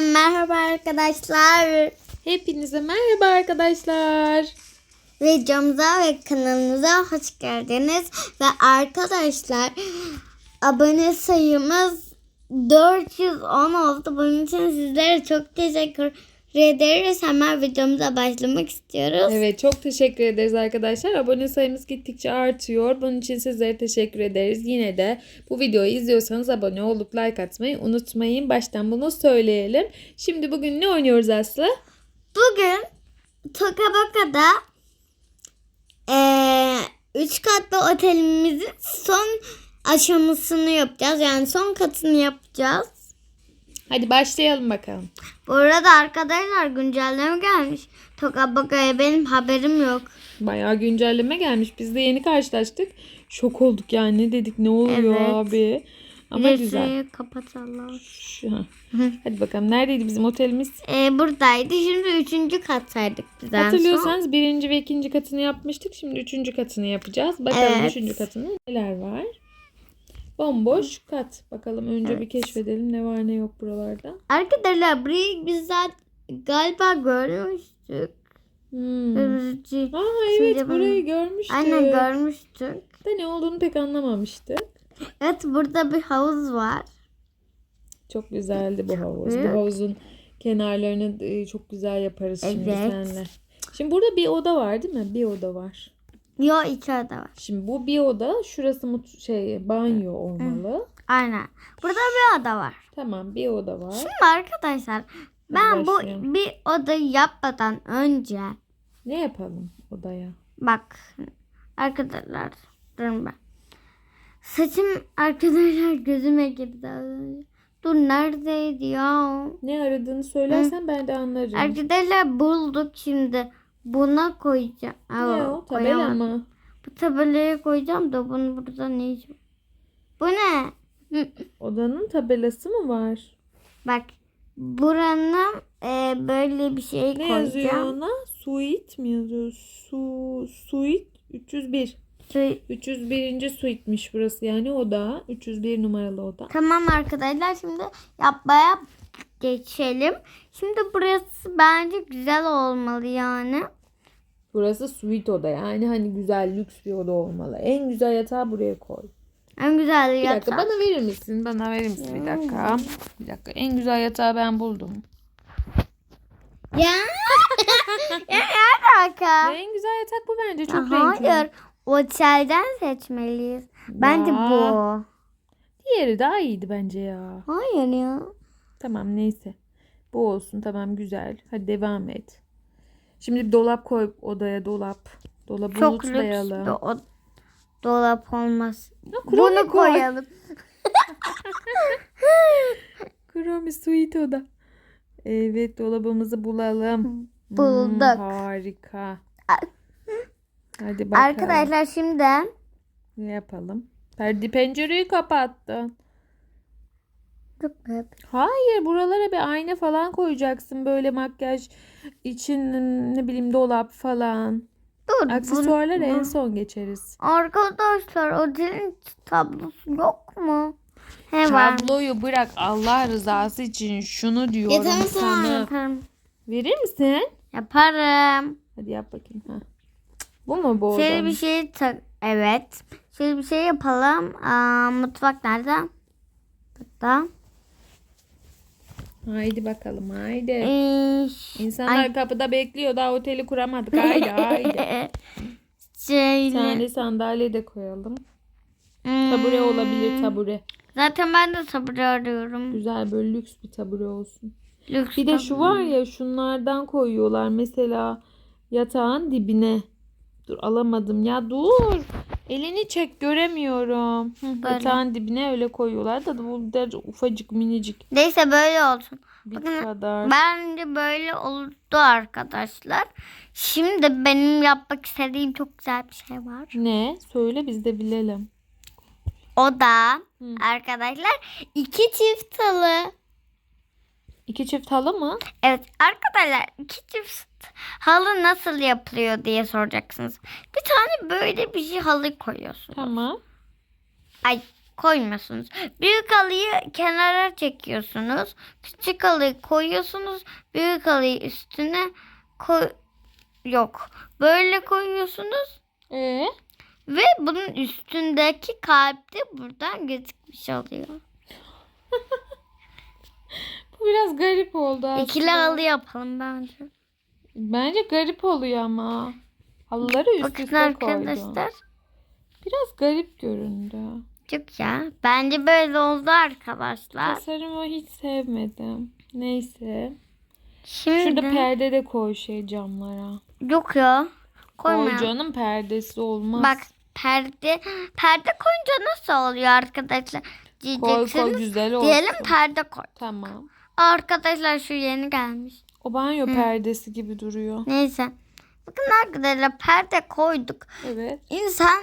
Merhaba arkadaşlar. Hepinize merhaba arkadaşlar. Videomuza ve kanalımıza hoş geldiniz. Ve arkadaşlar abone sayımız 410 oldu. Bunun için sizlere çok teşekkür ederiz. Hemen videomuza başlamak istiyoruz. Evet çok teşekkür ederiz arkadaşlar. Abone sayımız gittikçe artıyor. Bunun için sizlere teşekkür ederiz. Yine de bu videoyu izliyorsanız abone olup like atmayı unutmayın. Baştan bunu söyleyelim. Şimdi bugün ne oynuyoruz Aslı? Bugün Tokabaka'da eee üç katlı otelimizin son aşamasını yapacağız. Yani son katını yapacağız. Hadi başlayalım bakalım. Bu arada arkadaşlar güncelleme gelmiş. Tokabaka'ya benim haberim yok. Bayağı güncelleme gelmiş. Biz de yeni karşılaştık. Şok olduk yani. Ne dedik ne oluyor Evet. abi? Ama güzel. Resim'i kapatalım. Şu, ha. Hadi bakalım neredeydi bizim otelimiz? Ee, buradaydı. Şimdi üçüncü kattaydık biz en son. Hatırlıyorsanız birinci ve ikinci katını yapmıştık. Şimdi üçüncü katını yapacağız. Bakalım Evet. üçüncü katında neler var. Bomboş kat. Bakalım önce bir keşfedelim ne var ne yok buralarda. Arkadaşlar burayı biz zaten galiba görmüştük. Hmm. Aa evet Şimdi burayı görmüştük. Aynen görmüştük. Da ne olduğunu pek anlamamıştık. Evet burada bir havuz var. Çok güzeldi bu havuz. Evet. Bu havuzun kenarlarını e, çok güzel yaparız şimdi Evet. seninle. Şimdi burada bir oda var değil mi? Bir oda var. Yo iki oda var. Şimdi bu bir oda. Şurası mut şey banyo olmalı. Aynen. Burada bir oda var. Tamam bir oda var. Şimdi arkadaşlar ben bu başlayalım. bir odayı yapmadan önce Ne yapalım odaya? bak arkadaşlar durun ben. Saçım arkadaşlar gözüme girdi az önce. Dur neredeydi ya? Ne aradığını söylersen ben de anlarım. Arkadaşlar bulduk şimdi. Buna koyacağım. ne o? Tabela koyamadım. mı? Bu tabelayı koyacağım da bunu burada ne var? Bu ne? Odanın tabelası mı var? Bak buranın e, böyle bir şey Ne yazıyor koyacağım. ona? Suite mi yazıyor? Su, suite 301. Şu- 301. suite'miş burası yani oda. 301 numaralı oda. Tamam arkadaşlar şimdi yapmaya geçelim. Şimdi burası bence güzel olmalı yani. Burası suite oda yani hani güzel lüks bir oda olmalı. En güzel yatağı buraya koy. En güzel Bir dakika bana verir misin? Bana verir misin bir dakika? Bir dakika. En güzel yatağı ben buldum. Ya. ya ne alaka? En güzel yatak bu bence çok Ya renkli. Hayır. Otelden seçmeliyiz. Bence Ya. bu. Diğeri daha iyiydi bence ya. Hayır ya. Tamam neyse. Bu olsun tamam güzel. Hadi devam et. Şimdi bir dolap koy odaya dolap. Dolabı Çok lüks unutmayalım. bir o- dolap olmaz. Ha, kromi Bunu koy. koyalım. Kromi suite oda. Evet dolabımızı bulalım. Bulduk. Hmm, harika. Hadi bakalım. Arkadaşlar şimdi Ne yapalım? Perde pencereyi kapattın. Hayır buralara bir ayna falan koyacaksın. Böyle makyaj için ne bileyim dolap falan. dur. Aksesuarlar bunu- en son geçeriz. Arkadaşlar otelin tablosu yok mu? He var. Tabloyu bırak Allah rızası için şunu diyorum tamam sana. yaparım. Verir misin? Yaparım. Hadi yap bakayım. Ha. Bu mu bu Şöyle bir şey tak. Evet. Şöyle bir şey yapalım. Aa, mutfak nerede? Burada. Haydi bakalım haydi. Ee, İnsanlar kapıda bekliyor daha oteli kuramadık. Haydi haydi. Şöyle. Bir tane sandalye de koyalım. Hmm, Tabure olabilir tabure. Zaten ben de sabır arıyorum. Güzel böyle lüks bir tabure olsun. Lüks Bir de tabure. şu var ya şunlardan koyuyorlar mesela yatağın dibine. Dur alamadım ya dur. Elini çek göremiyorum. Böyle. Yatağın dibine öyle koyuyorlar da bu da ufacık minicik Neyse böyle olsun. bir Bakın, kadar. Bence böyle oldu arkadaşlar. Şimdi benim yapmak istediğim çok güzel bir şey var. Ne? Söyle biz de bilelim. O da Hı. arkadaşlar iki çift halı. İki çift halı mı? Evet arkadaşlar iki çift halı nasıl yapılıyor diye soracaksınız. Bir tane böyle bir şey halı koyuyorsunuz. Tamam. Ay koymuyorsunuz. Büyük halıyı kenara çekiyorsunuz. Küçük halıyı koyuyorsunuz. Büyük halıyı üstüne koy yok. Böyle koyuyorsunuz Ee? ve bunun üstündeki kalp de buradan gözükmüş oluyor. Bu biraz garip oldu aslında. İkili halı yapalım bence. Bence garip oluyor ama. Halıları üst Bakın üste koydum. arkadaşlar. Biraz garip göründü. Çok ya. Bence böyle oldu arkadaşlar. Tasarımı hiç sevmedim. Neyse. Şimdi Şurada perde de koy şey camlara. yok ya. Koy Koyma. canım perdesi olmaz. Bak perde perde koyunca nasıl oluyor arkadaşlar? koy koy Diyeceksiniz. güzel olsun. Diyelim perde koy. Tamam. Arkadaşlar şu yeni gelmiş. O banyo perdesi gibi duruyor. Neyse. Bakın arkadaşlar perde koyduk. Evet. İnsan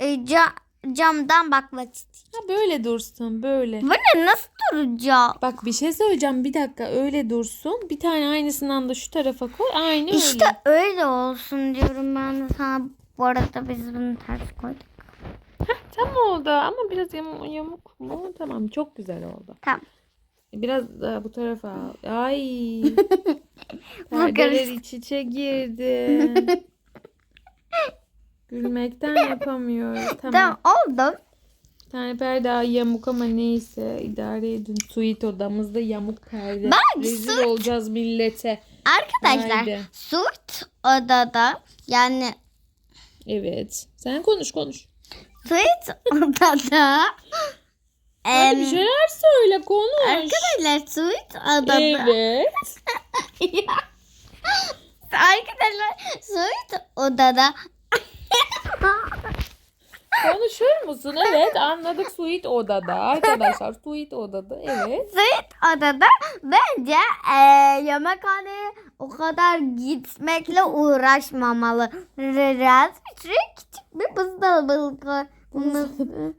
e, ca- camdan bakmak istiyor. Ha böyle dursun böyle. Böyle nasıl duracak? Bak bir şey söyleyeceğim bir dakika öyle dursun. Bir tane aynısından da şu tarafa koy. Aynı İşte öyle. öyle olsun diyorum ben de sana. Bu arada biz bunu ters koyduk. Tam oldu ama biraz yamuk, yamuk mu? Tamam çok güzel oldu. Tamam. Biraz daha bu tarafa al. Ay. Perdeler iç içe girdi. Gülmekten yapamıyoruz. Tamam. Tamam oldu. Bir tane perde yamuk ama neyse idare edin. Suite odamızda yamuk perde. Ben Rezil suite- olacağız millete. Arkadaşlar Haydi. suite odada yani Evet. Sen konuş konuş. suite odada Hadi bir şeyler söyle konuş. arkadaşlar suite odada Evet. arkadaşlar suite odada Konuşur musun? Evet anladık suite odada. Arkadaşlar suite odada. Evet. suite odada bence e, yemekhaneye o kadar gitmekle uğraşmamalı. Biraz şuraya küçük bir buzdolabı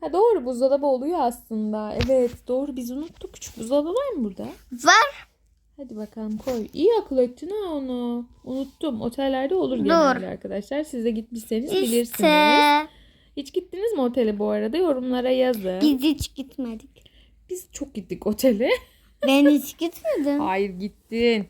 Ha doğru buzdolabı oluyor aslında. Evet doğru biz unuttuk. Küçük buzdolabı var mı burada? Var. Hadi bakalım koy. İyi akıl ettin ha onu. Unuttum. Otellerde olur genelde arkadaşlar. Siz de gitmişseniz bilirsiniz. İşte Hiç gittiniz mi otele bu arada? Yorumlara yazın. biz hiç gitmedik. Biz çok gittik otele. Ben hiç gitmedim. Hayır gittin.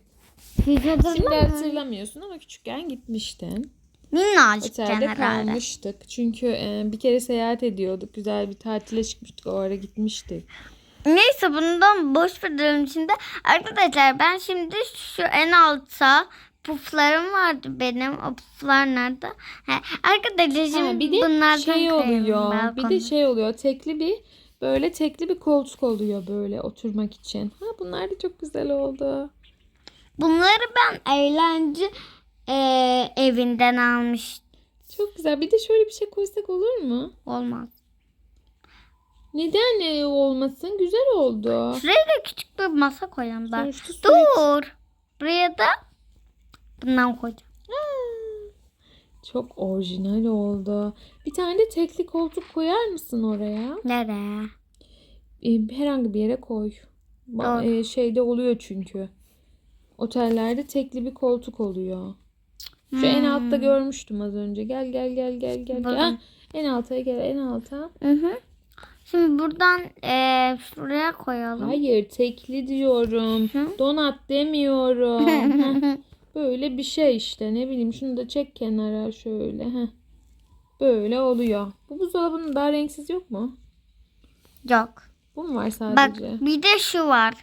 Hiç Şimdi hatırlamıyorsun ama küçükken gitmiştin. Minnacıkken Otelde herhalde. kalmıştık. Çünkü e, bir kere seyahat ediyorduk. Güzel bir tatile çıkmıştık. O ara gitmiştik. Neyse bundan boş verelim şimdi. Arkadaşlar ben şimdi şu en altta puflarım vardı benim. O puflar nerede? He, arkadaşlar şimdi Ha, bir de bunlardan şey oluyor. Bir de şey oluyor. Tekli bir böyle tekli bir koltuk oluyor böyle oturmak için. Ha bunlar da çok güzel oldu. Bunları ben eğlence e, evinden almış. Çok güzel. Bir de şöyle bir şey koysak olur mu? Olmaz. Neden e, olmasın? Güzel oldu. Şuraya da küçük bir masa koyalım ben. Sonuçta. Dur. Buraya da bundan koyacağım. Çok orijinal oldu. Bir tane de tekli koltuk koyar mısın oraya? Nereye? E, herhangi bir yere koy. Ba- Doğru. e, şeyde oluyor çünkü. Otellerde tekli bir koltuk oluyor. Şu en altta Hmm. görmüştüm az önce. Gel gel gel gel gel. gel. Bakın. Ha, en alta gel en alta. Hı hı. Şimdi buradan e, şuraya koyalım. Hayır tekli diyorum. Hı. Donat demiyorum. Heh, Böyle bir şey işte ne bileyim şunu da çek kenara şöyle. Heh. Böyle oluyor. Bu buzdolabının daha renksiz yok mu? Yok. Bu mu var Bak sadece? bir de şu var.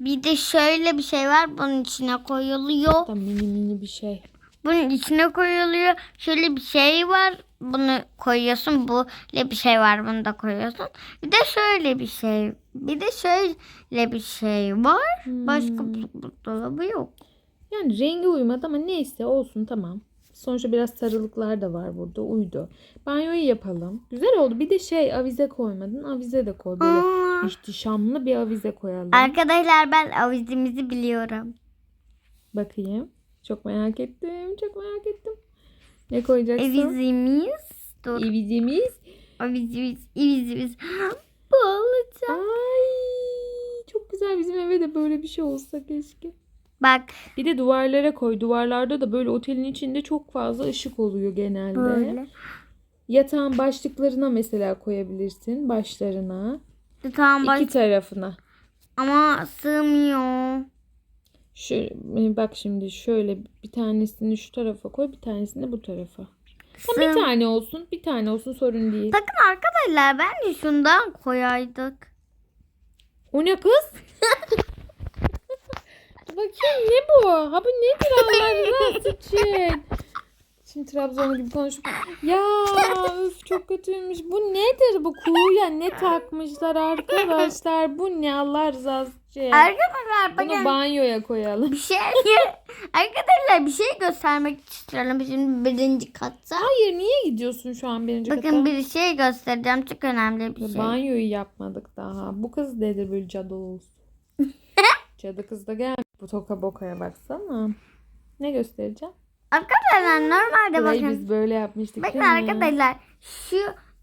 Bir de şöyle bir şey var. Bunun içine koyuluyor. Da mini mini bir şey. Bunun içine koyuluyor. Şöyle bir şey var. Bunu koyuyorsun. Böyle bir şey var. Bunu da koyuyorsun. Bir de şöyle bir şey. Bir de şöyle bir şey var. Başka Hmm. bu dolabı yok. Yani rengi uymadı ama neyse olsun tamam. Sonuçta biraz sarılıklar da var burada uydu. Banyoyu yapalım. Güzel oldu. Bir de şey avize koymadın. Avize de koy. Böyle Aa, ihtişamlı bir avize koyalım. arkadaşlar ben avizimizi biliyorum. Bakayım. Çok merak ettim. Çok merak ettim. Ne koyacaksın? Avizimiz. Dur. Evizimiz. Avizimiz. Avizimiz. Bu olacak. Ay çok güzel. Bizim eve de böyle bir şey olsa keşke. Bak Bir de duvarlara koy. Duvarlarda da böyle otelin içinde çok fazla ışık oluyor genelde. böyle. Yatağın başlıklarına mesela koyabilirsin. Başlarına. Tamam bak. iki tarafına. Ama sığmıyor. Şöyle, e, bak şimdi şöyle bir tanesini şu tarafa koy. Bir tanesini de bu tarafa. Tam bir tane olsun. Bir tane olsun sorun değil. Bakın arkadaşlar bence şundan koyaydık. O ne kız? Bakayım ne bu? Ha bu nedir Allah rızası için? Şimdi Trabzonlu gibi konuşup ya üf çok kötüymüş. Bu nedir bu kuğuya ne takmışlar arkadaşlar? Bu ne Allah rızası için? Arkadaşlar Bunu bakın banyoya koyalım. bir şey arkadaşlar bir şey göstermek istiyorum şimdi birinci katta. Hayır niye gidiyorsun şu an birinci Bakın kata? bir şey göstereceğim çok önemli bir şey. Banyoyu yapmadık daha. Bu kız nedir böyle cadı olsun? cadı kız da gel. Bu toka bokaya baksana. Ne göstereceğim? Arkadaşlar normalde Burayı bakın. biz böyle yapmıştık Bakın değil mi? arkadaşlar şu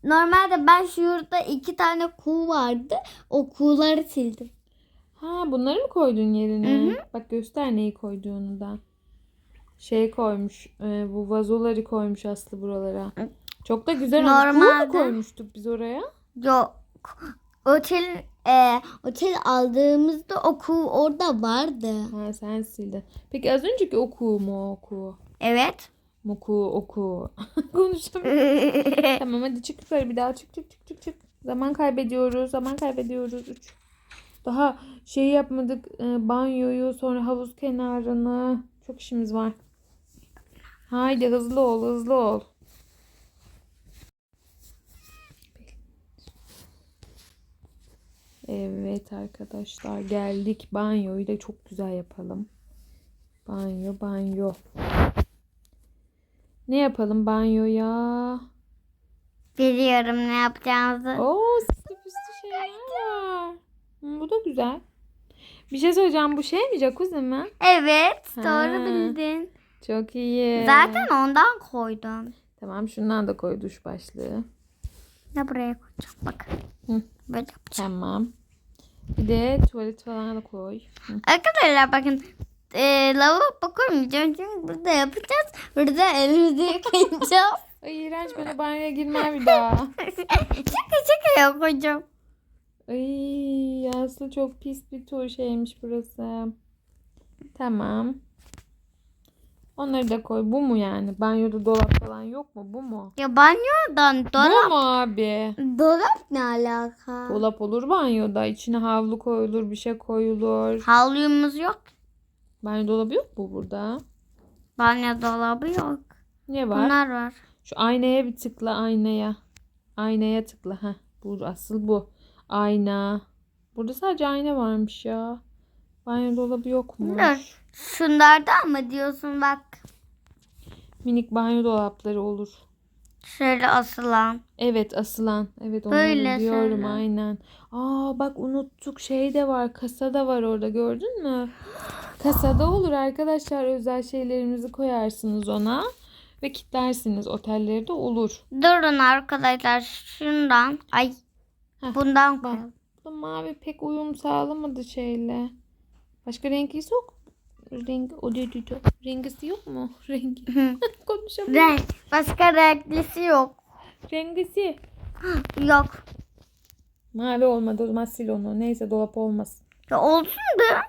normalde ben şurada iki tane kuğu vardı. O kuğuları sildim. Ha bunları mı koydun yerine? Hı Bak göster neyi koyduğunu da. Şey koymuş. e, bu vazoları koymuş Aslı buralara. Çok da güzel olmuş. Normalde- koymuştuk biz oraya? Yok. Otel e, otel aldığımızda o kuğu orada vardı. Ha sen sildin. Peki az önceki o kuğu mu o kuğu? Evet. Mu kuğu o kuğu. Konuşamıyorum. tamam hadi çık yukarı bir daha çık çık çık çık çık. Zaman kaybediyoruz. Zaman kaybediyoruz. Üç. Daha şey yapmadık. e, banyoyu sonra havuz kenarını. Çok işimiz var. Haydi hızlı ol hızlı ol. Evet arkadaşlar geldik. Banyoyu da çok güzel yapalım. Banyo banyo. Ne yapalım banyoya? Biliyorum ne yapacağımızı. Oo süslü püslü şeyler var. Hı, bu da güzel. Bir şey söyleyeceğim. Bu şey mi jacuzzi mi? Evet, Ha. doğru bildin. Çok iyi. Zaten ondan koydum. Tamam şundan da koy duş başlığı. Ne buraya koyacağım bak. Hı. Böyle yapacağım. Tamam. Bir de tuvalet falan da koy. Hı. Arkadaşlar bakın e, lavabo koymayacağım çünkü burada yapacağız. Burada elimizi yıkayacağız. Ay iğrenç o banyoya girmem bir daha. şaka şaka koyacağım. Ay Aslı çok pis bir tur şeymiş burası. Tamam. Onları da koy. Bu mu yani? Banyoda dolap falan yok mu? Bu mu? Ya banyodan Bu dolap. mu abi? Dolap ne alaka? Dolap olur banyoda. İçine havlu koyulur, bir şey koyulur. Havlumuz yok. Banyo dolabı yok mu burada? Banyo dolabı yok. Ne var? Bunlar var. Şu aynaya bir tıkla aynaya. Aynaya tıkla. Heh, bu asıl bu. Ayna. Burada sadece ayna varmış ya. Banyo dolabı yok mu? Dur. Şunlardan mı diyorsun bak. Minik banyo dolapları olur. Şöyle asılan. Evet asılan. Evet onları Böyle diyorum şöyle. aynen. Aa bak unuttuk şey de var. Kasa da var orada gördün mü? Kasada olur arkadaşlar. Özel şeylerimizi koyarsınız ona. Ve kilitlersiniz. Otellerde olur. Durun arkadaşlar şundan. Ay. Heh, Bundan bak. koyalım. Bu mavi pek uyum sağlamadı şeyle. Başka rengi yok. Renk o dedi de. Rengisi yok mu? Rengi. Konuşamıyorum. Renk. Başka renklisi yok. Rengisi. Yok. Mavi olmadı. O zaman sil onu. Neyse dolap olmasın. Ya olsun da.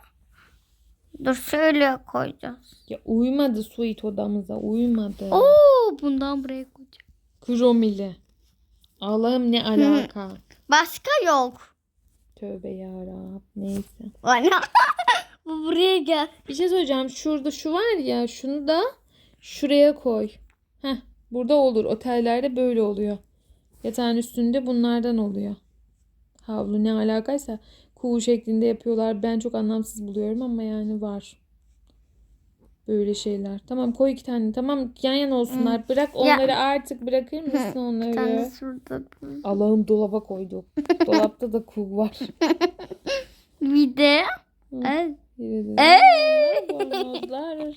Dur şöyle koyacağız. Ya uymadı suite odamıza. Uymadı. Oo bundan buraya koyacağım. Kromili. Allah'ım ne alaka. Başka yok. Tövbe yarabbim. Neyse. Ana. Bu buraya gel. Bir şey söyleyeceğim. Şurada şu var ya. Şunu da şuraya koy. Heh. Burada olur. Otellerde böyle oluyor. Yatağın üstünde bunlardan oluyor. Havlu ne alakaysa kuğu şeklinde yapıyorlar. Ben çok anlamsız buluyorum ama yani var. Böyle şeyler. Tamam koy iki tane. Tamam yan yana olsunlar. Bırak onları artık bırakır mısın Bir onları? tane şurada. Allah'ım dolaba koyduk. Dolapta da kuğu var. Bir de. Evet. Bornozlar.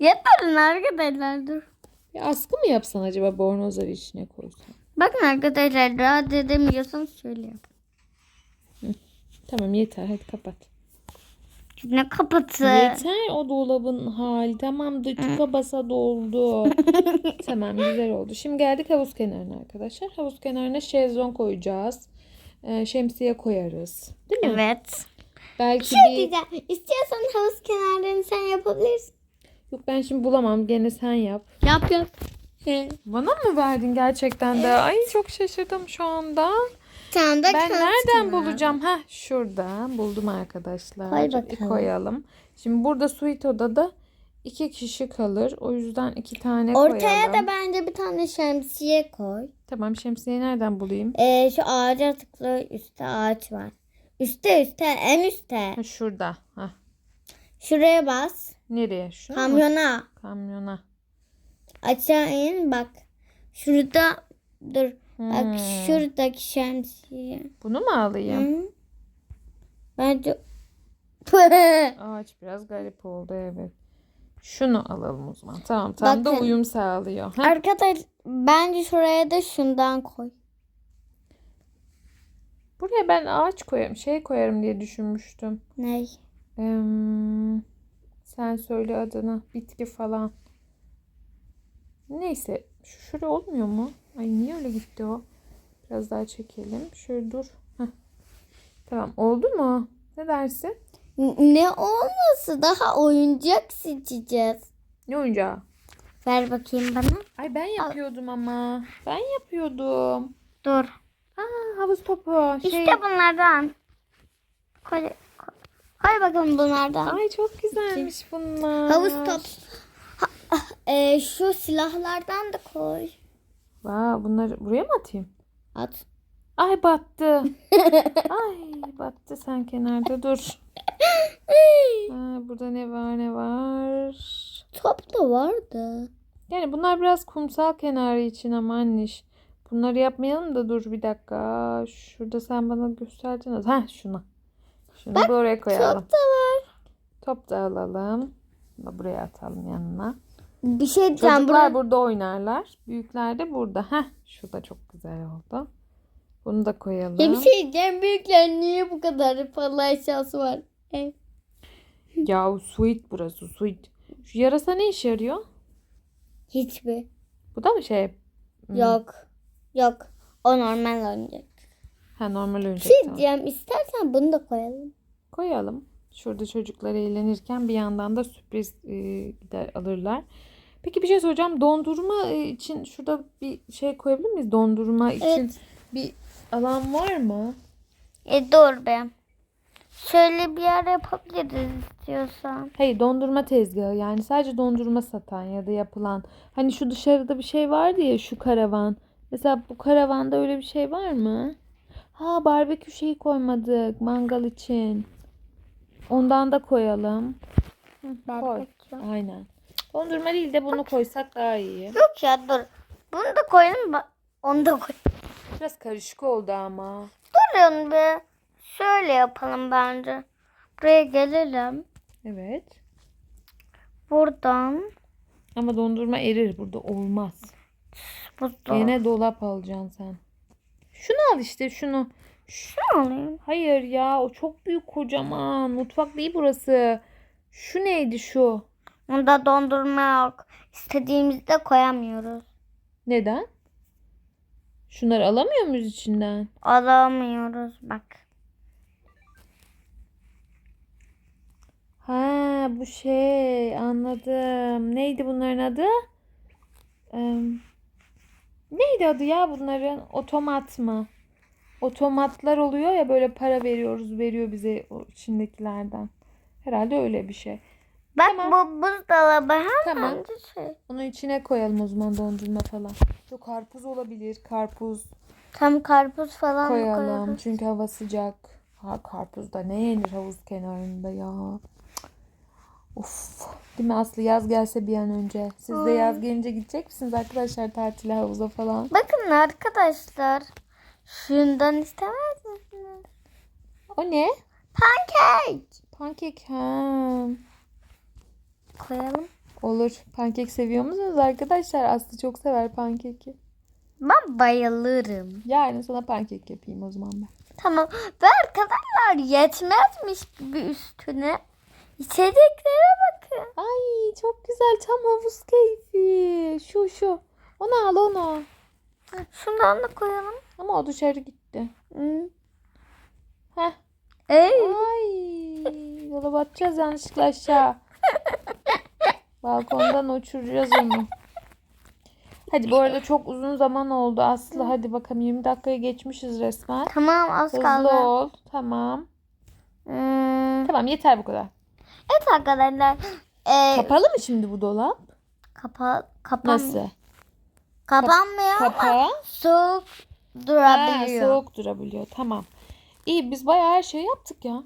Yeterin arkadaşlar dur. Ya askı mı yapsan acaba bornozları içine koysan? Bakın arkadaşlar rahat edemiyorsanız şöyle yap. Tamam yeter hadi kapat. Ne kapatı? Yeter o dolabın hali. Tamam da tıka basa doldu. tamam güzel oldu. Şimdi geldik havuz kenarına arkadaşlar. Havuz kenarına şezlong koyacağız. Ee, şemsiye koyarız. Değil mi? Evet. Belki Şey bir... diyeceğim. İstiyorsan havuz kenarlarını sen yapabilirsin. Yok ben şimdi bulamam. Gene sen yap. Yap yap. Bana mı verdin gerçekten de? Ay çok şaşırdım şu anda. De Ben nereden bulacağım? Ha şurada buldum arkadaşlar. Koy bakalım. koyalım. Şimdi burada suite odada iki kişi kalır. O yüzden iki tane Ortaya koyalım. da bence bir tane şemsiye koy. Tamam şemsiyeyi nereden bulayım? Ee, şu ağaca tıkla üstte ağaç var. Üste üstte en üstte. Ha, şurada. Ha. Şuraya bas. Nereye? Şu mu? Kamyona. Kamyona. Aşağı in bak. Şurada dur. Bak Hmm. şuradaki şemsiye. Bunu mu alayım? Hı? Bence Ağaç biraz garip oldu evet. Şunu alalım o zaman. Tamam tam da Bakın. uyum sağlıyor. Ha? Arkadaş bence şuraya da şundan koy. Buraya ben ağaç koyarım, şey koyarım diye düşünmüştüm. Ne? Em, sen söyle adını. Bitki falan. Neyse. Şu şuraya olmuyor mu? Ay niye öyle gitti o? Biraz daha çekelim. Şöyle dur. Heh. Tamam. Oldu mu? Ne dersin? Ne olması daha oyuncak seçeceğiz. Ne oyuncağı? Ver bakayım bana. Ay ben yapıyordum ama. Ben yapıyordum. Dur. Aa, havuz topu. Şey. İşte bunlardan. Koy, koy, koy bakalım bunlardan. Ay çok güzelmiş bunlar. Havuz top. Ha, ah, e, şu silahlardan da koy. Vay, bunları buraya mı atayım? At. Ay battı. Ay battı sen kenarda dur. Ha, burada ne var ne var. Top da vardı. Yani bunlar biraz kumsal kenarı için ama anneş. Bunları yapmayalım da dur bir dakika. Şurada sen bana gösterdin. Ha şunu. Şunu da oraya koyalım. Top da var. Top da alalım. Buraya atalım yanına. Bir şey diyeceğim. Çocuklar Buraya... burada oynarlar. Büyükler de burada. Heh, şu da çok güzel oldu. Bunu da koyalım. Ya bir şey diyeceğim. Büyükler niye bu kadar pahalı eşyası var? E, Ya sweet burası sweet. Şu yarasa ne işe yarıyor? hiçbir. Bu da mı şey? Hmm. Yok. Yok. O normal oyuncak. Ha normal oyuncak. Bir şey tamam. diyeceğim. İstersen bunu da koyalım. Koyalım. Şurada çocuklar eğlenirken bir yandan da sürpriz e, gider alırlar. Peki bir şey soracağım. Dondurma e, için şurada bir şey koyabilir miyiz? Dondurma için Evet. bir alan var mı? E dur be. Şöyle bir yer yapabiliriz istiyorsan. Hayır dondurma tezgahı yani sadece dondurma satan ya da yapılan. Hani şu dışarıda bir şey vardı ya şu karavan. Mesela bu karavanda öyle bir şey var mı? Ha barbekü şeyi koymadık mangal için. Ondan da koyalım. Ben Koy. Aynen. Dondurma değil de bunu koysak daha iyi. Yok ya dur. Bunu da koyalım. Onu da koy. Biraz karışık oldu ama. Durun be. Şöyle yapalım bence. Buraya gelelim. Evet. Buradan. Ama dondurma erir burada olmaz. Buradan. Yine dolap alacaksın sen. Şunu al işte şunu. Ne alayım? Hayır ya o çok büyük kocaman. Mutfak değil burası. Şu neydi şu? Bunda dondurma yok. İstediğimizde koyamıyoruz. Neden? Şunları alamıyor muyuz içinden? Alamıyoruz bak. Ha bu şey anladım. Neydi bunların adı? Ee, neydi adı ya bunların? Otomat mı? Otomatlar oluyor ya böyle para veriyoruz veriyor bize o içindekilerden. Herhalde öyle bir şey. Bak Tamam. bu buzdolabı hem Tamam. şey. Onu içine koyalım o zaman dondurma falan. Yok karpuz olabilir. Karpuz Tam karpuz falan koyalım. koyarız. Çünkü hava sıcak. Ha karpuz da ne yenir havuz kenarında ya. Of. Değil mi Aslı yaz gelse bir an önce. Siz de yaz gelince gidecek misiniz arkadaşlar tatile havuza falan? Bakın arkadaşlar. Şundan istemez misiniz? O ne? Pankek. Pankek. Ha. Koyalım. Olur. Pankek seviyor musunuz arkadaşlar? Aslı çok sever pankeki. Ben bayılırım. Yarın sana pankek yapayım o zaman ben. Tamam. Ve arkadaşlar yetmezmiş bir üstüne. İçeriklere bakın. Ay çok güzel tam havuz keyfi. Şu şu. Onu al onu. Şundan da koyalım. Ama o dışarı gitti. Hı. Heh. Ey. Ay yola batacağız yanlışlıkla aşağı. Balkondan uçuracağız onu. Hadi bu arada çok uzun zaman oldu Aslı. Hadi bakalım 20 dakikaya geçmişiz resmen. Tamam az kaldı. Hızlı ol. Tamam. Hmm. Tamam yeter bu kadar. Evet arkadaşlar. Ee, Kapalı mı şimdi bu dolap? kapa kapan Nasıl? Kapanmıyor ama Kapağı. soğuk Ha, durabiliyor. soğuk durabiliyor. Tamam. İyi biz bayağı her şeyi yaptık ya.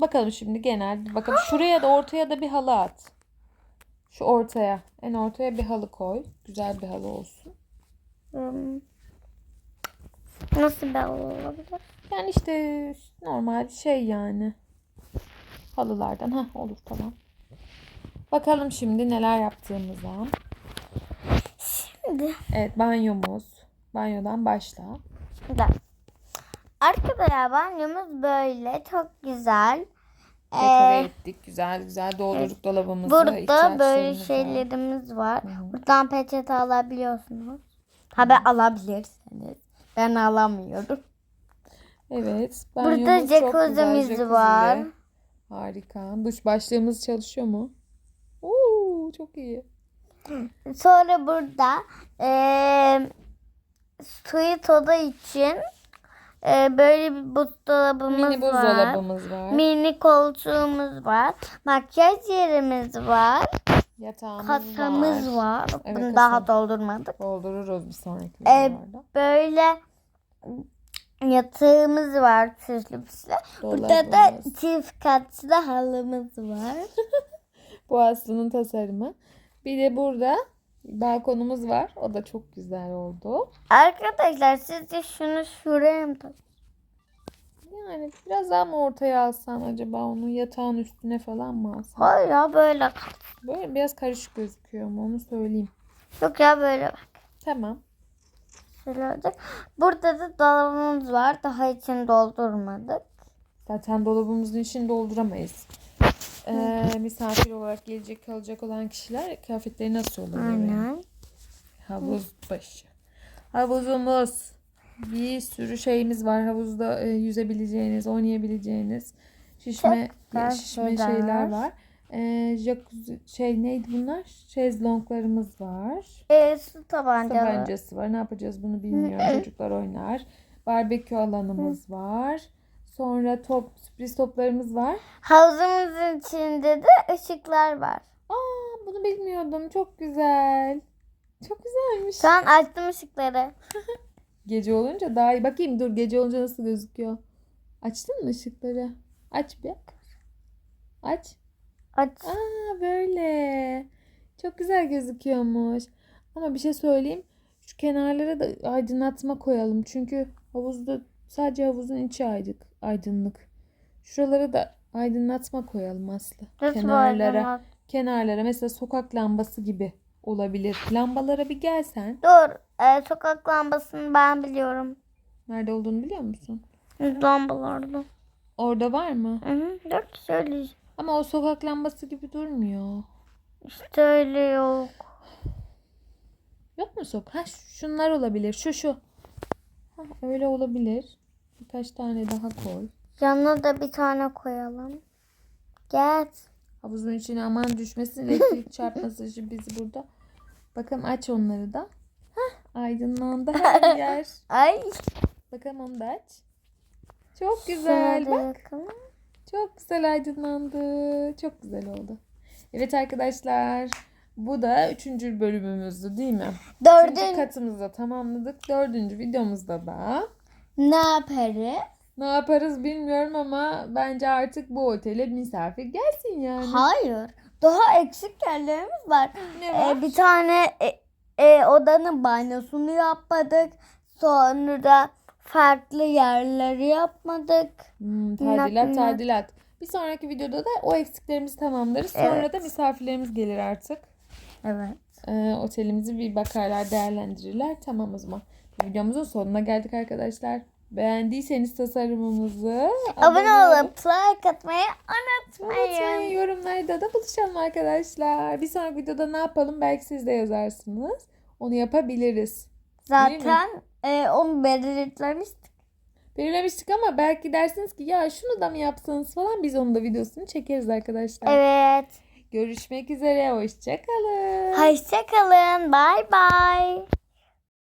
Bakalım şimdi genel. Bakalım şuraya da ortaya da bir halı at. Şu ortaya. En ortaya bir halı koy. Güzel bir halı olsun. Hmm. Nasıl bir hava olabilir? Yani işte normal şey yani. Halılardan. ha olur tamam. Bakalım şimdi neler yaptığımıza. Şimdi Evet banyomuz. Banyodan başla. da. Arkadaşlar banyomuz böyle çok güzel. Dekore Ee, ettik. Güzel güzel doldurduk dolabımızı. burada böyle şeylerimiz var. Hı. Buradan peçete alabiliyorsunuz. Tabi alabilirsiniz. Ben alamıyorum. Evet. Burada jacuzzi'miz var. Harika. Duş başlığımız çalışıyor mu? Oo, çok iyi. Sonra burada eee sweet oda için eee, böyle bir buzdolabımız Mini var. buzdolabımız var. Mini koltuğumuz var. Makyaj yerimiz var. Yatağımız Kasamız var. Evet, Bunu kasa. daha doldurmadık. Doldururuz bir sonraki Ee, videolarda. Böyle yatağımız var süslü püslü. Burada da çift katlı halımız var. Bu Aslı'nın tasarımı. Bir de burada balkonumuz var. O da çok güzel oldu. Arkadaşlar sizce şunu şuraya mı tak? Yani biraz daha mı ortaya alsan acaba onu yatağın üstüne falan mı alsan? Hayır ya böyle. Böyle biraz karışık gözüküyor ama onu söyleyeyim. Yok ya böyle bak. Tamam. Şöyle olacak. Burada da dolabımız var. Daha için doldurmadık. Zaten dolabımızın içini dolduramayız. Ee, misafir olarak gelecek kalacak olan kişiler kıyafetleri nasıl olur? Aynen. Havuz başı. Havuzumuz. Bir sürü şeyimiz var. Havuzda e, yüzebileceğiniz, oynayabileceğiniz şişme güzel şişme şeyler var. Ee, jacuzzi şey neydi bunlar? Şezlonglarımız var. Ee, su tabancaları. Tabancası var. Ne yapacağız bunu bilmiyorum. Çocuklar oynar. Barbekü alanımız var. Sonra top, sürpriz toplarımız var. Havuzumuzun içinde de ışıklar var. Aa, bunu bilmiyordum. Çok güzel. Çok güzelmiş. Şu an açtım ışıkları. Gece olunca daha iyi. Bakayım dur gece olunca nasıl gözüküyor. Açtın mı ışıkları? Aç bir. Aç. Aç. Aa böyle. Çok güzel gözüküyormuş. Ama bir şey söyleyeyim. Şu kenarlara da aydınlatma koyalım. Çünkü havuzda sadece havuzun içi aydınlık. Aydınlık. Şuralara da aydınlatma koyalım Aslı. Nasıl kenarlara. Kenarlara mesela sokak lambası gibi olabilir. Lambalara bir gelsen. Dur. Ee, sokak lambasını ben biliyorum. Nerede olduğunu biliyor musun? Lambalarda. Orada var mı? Hı hı. Dur söyleyeceğim. Ama o sokak lambası gibi durmuyor. İşte öyle yok. Yok mu sok? Ha şunlar olabilir. Şu şu. Ha, öyle olabilir. Birkaç tane daha koy. Yanına da bir tane koyalım. Gel. Havuzun içine aman düşmesin elektrik çarpmasın şimdi bizi burada. Bakalım aç onları da. Hah aydınlandı her yer. Ay. Bakalım onu da aç. Çok güzel. Şöyle Bak çok güzel aydınlandı. Çok güzel oldu. Evet arkadaşlar. Bu da üçüncü bölümümüzdü değil mi? Üçüncü Dördün katımızı da tamamladık. Dördüncü videomuzda da ne yaparız? ne yaparız bilmiyorum ama bence artık bu otele misafir gelsin yani. Hayır. Daha eksik yerlerimiz var. Ne var? Ee, bir tane e, e, odanın banyosunu yapmadık. Sonra farklı yerleri yapmadık. Hmm, tadilat tadilat. Bir sonraki videoda da o eksiklerimizi tamamlarız. Sonra Evet. da misafirlerimiz gelir artık. Evet. Ee, otelimizi bir bakarlar, değerlendirirler. Tamam o zaman. Videomuzun sonuna geldik arkadaşlar. Beğendiyseniz tasarımımızı Abone olup like atmayı unutmayın. unutmayın. Yorumlar videoda buluşalım arkadaşlar. Bir sonraki videoda ne yapalım belki siz de yazarsınız. Onu yapabiliriz. Zaten e, onu belirtmiştik. Belirlemiştik ama belki dersiniz ki ya şunu da mı yapsanız falan biz onun da videosunu çekeriz arkadaşlar. Evet. Görüşmek üzere. Hoşçakalın. Hoşçakalın. Bye bye.